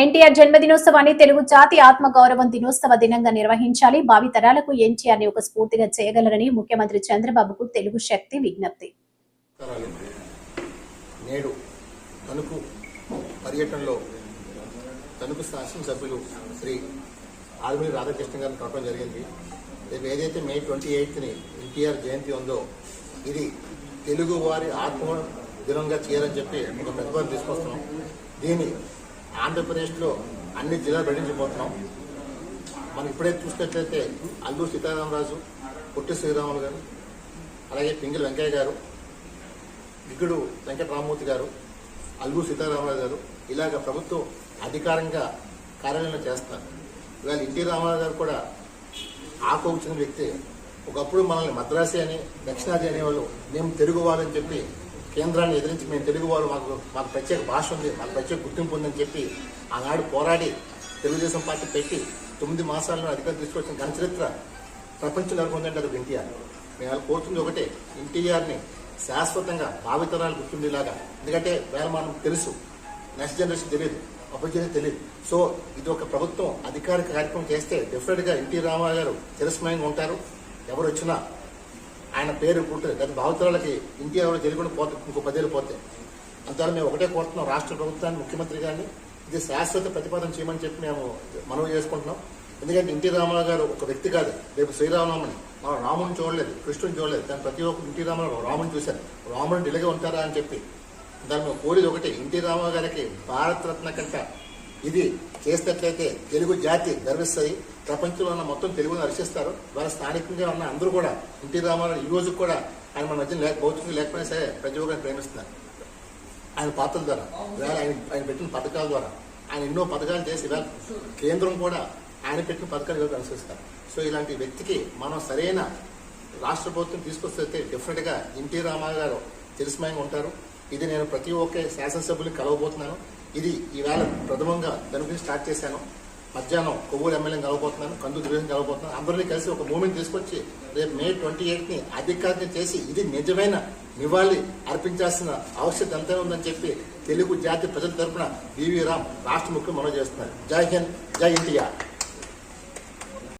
ఎన్టీఆర్ జన్మదినోత్సవాన్ని తెలుగు జాతి ఆత్మ గౌరవం దినోత్సవ దినంగా నిర్వహించాలి. భావితరాలకు ఎన్టీఆర్ని ఒక స్ఫూర్తిగా చేయగలరని ముఖ్యమంత్రి చంద్రబాబుకు తెలుగు శక్తి విజ్ఞప్తి. నేడు తణుకు పర్యటనలో తణుకు శాసనసభ్యులు శ్రీ ఆదిమూలి రాధాకృష్ణ గారిని కలపడం జరిగింది. రేపు ఏదైతే మే ట్వంటీ ఎయిత్ని ఎన్టీఆర్ జయంతి ఉందో ఇది తెలుగు వారి ఆత్మ దినంగా చేయాలని చెప్పి ఒక ప్రతిపాదన తీసుకొస్తున్నాం. దీన్ని ఆంధ్రప్రదేశ్లో అన్ని జిల్లాలు ప్రకటించబోతున్నాం మనం ఇప్పుడే చూసినట్లయితే అల్లూరు సీతారామరాజు పొట్టి శ్రీరాములు గారు అలాగే పింగిల్ వెంకయ్య గారు వికుడు వెంకటరామూర్తి గారు అల్లూరు సీతారామరాజు గారు ఇలాగ ప్రభుత్వం అధికారంగా కార్యాలయంలో చేస్తారు. ఇవాళ ఎన్టీ రామారావు గారు కూడా ఆకు వచ్చిన వ్యక్తి. ఒకప్పుడు మనల్ని మద్రాసి అని దక్షిణాది అనేవాళ్ళు మేము తెలుగు వాళ్ళని చెప్పి కేంద్రాన్ని ఎదిరించి మేము తెలుగు వాళ్ళు మాకు మాకు ప్రత్యేక భాష ఉంది మాకు ప్రత్యేక గుర్తింపు ఉందని చెప్పి ఆనాడు పోరాడి తెలుగుదేశం పార్టీ పెట్టి తొమ్మిది మాసాల్లో అధికారం తీసుకొచ్చిన ఘన చరిత్ర ప్రపంచం నెలకొందంటే అది ఎన్టీఆర్. మేము వాళ్ళు కోరుతుంది ఒకటే ఎన్టీఆర్ని శాశ్వతంగా భావితరాలు గుర్తుండేలాగా. ఎందుకంటే వేళ మనం తెలుసు నెక్స్ట్ జనరేషన్ తెలియదు అభివృద్ధి తెలియదు. సో ఇది ఒక ప్రభుత్వం అధికారిక కార్యక్రమం చేస్తే డెఫినెట్గా ఎన్టీ రామారావు గారు చిరస్మయంగా ఉంటారు. ఎవరు వచ్చినా ఆయన పేరు పుట్టింది దాని భావితరాలకి ఇండియా ఎవరు తెలియకుండా పోతే ఇంకో పదేళ్ళు పోతే. అంతవల్ల మేము ఒకటే కోరుతున్నాం రాష్ట్ర ప్రభుత్వాన్ని ముఖ్యమంత్రి గారిని. ఇది శాశ్వత ప్రతిపాదన చేయమని చెప్పి మేము మనవి చేసుకుంటున్నాం. ఎందుకంటే ఎన్టీ రామారావు గారు ఒక వ్యక్తి కాదు రేపు శ్రీరామనామని మనం రాముని చూడలేదు కృష్ణుని చూడలేదు. కానీ ప్రతి ఒక్క ఎన్టీ రామారావు రాముని చూశారు. రాముని ఇలాగే ఉంటారా అని చెప్పి. దాని మీద కోరేది ఒకటి ఎన్టీ రామారావు గారికి భారతరత్న కంట ఇది చేసినట్లయితే తెలుగు జాతి గర్విస్తుంది. ప్రపంచంలో ఉన్న మొత్తం తెలుగుని హర్షిస్తారు వాళ్ళ స్థానికంగా ఉన్న అందరూ కూడా ఎన్టీ రామారావు ఈ రోజు కూడా ఆయన మన మధ్య లేక భౌతికంగా లేకపోయినా సరే ప్రతి ఒక్కరిని ప్రేమిస్తున్నారు. ఆయన పాత్రల ద్వారా ఇవాళ ఆయన ఆయన పెట్టిన పథకాల ద్వారా. ఆయన ఎన్నో పథకాలు చేసి ఇవాళ కేంద్రం కూడా ఆయన పెట్టిన పథకాలు ఇవాళ అనుసరిస్తారు. సో ఇలాంటి వ్యక్తికి మనం సరైన రాష్ట్ర ప్రభుత్వం తీసుకొస్తే డెఫినెట్గా ఎన్టీ రామారావు గారు తెలిసిమయంగా ఉంటారు. ఇది నేను ప్రతి ఒక్క శాసనసభ్యులు కలవబోతున్నాను. ఇది ఈవేళ ప్రథమంగా దాని గురించి స్టార్ట్ చేశాను. మధ్యాహ్నం కొవ్వూరు ఎమ్మెల్యేని కలవబోతున్నాను కందు దుర్గం కలవబోతున్నాను. అందరినీ కలిసి ఒక మూమెంట్ తీసుకొచ్చి రేపు మే ట్వంటీ ఎయిట్ని చేసి ఇది నిజమైన నివాళి అర్పించాల్సిన ఆవశ్యకత ఎంత ఉందని చెప్పి తెలుగు జాతి ప్రజల తరఫున బివి రామ్ రాష్ట్ర ముఖ్యం మనం చేస్తున్నారు. జై హింద్ జై ఇండియా.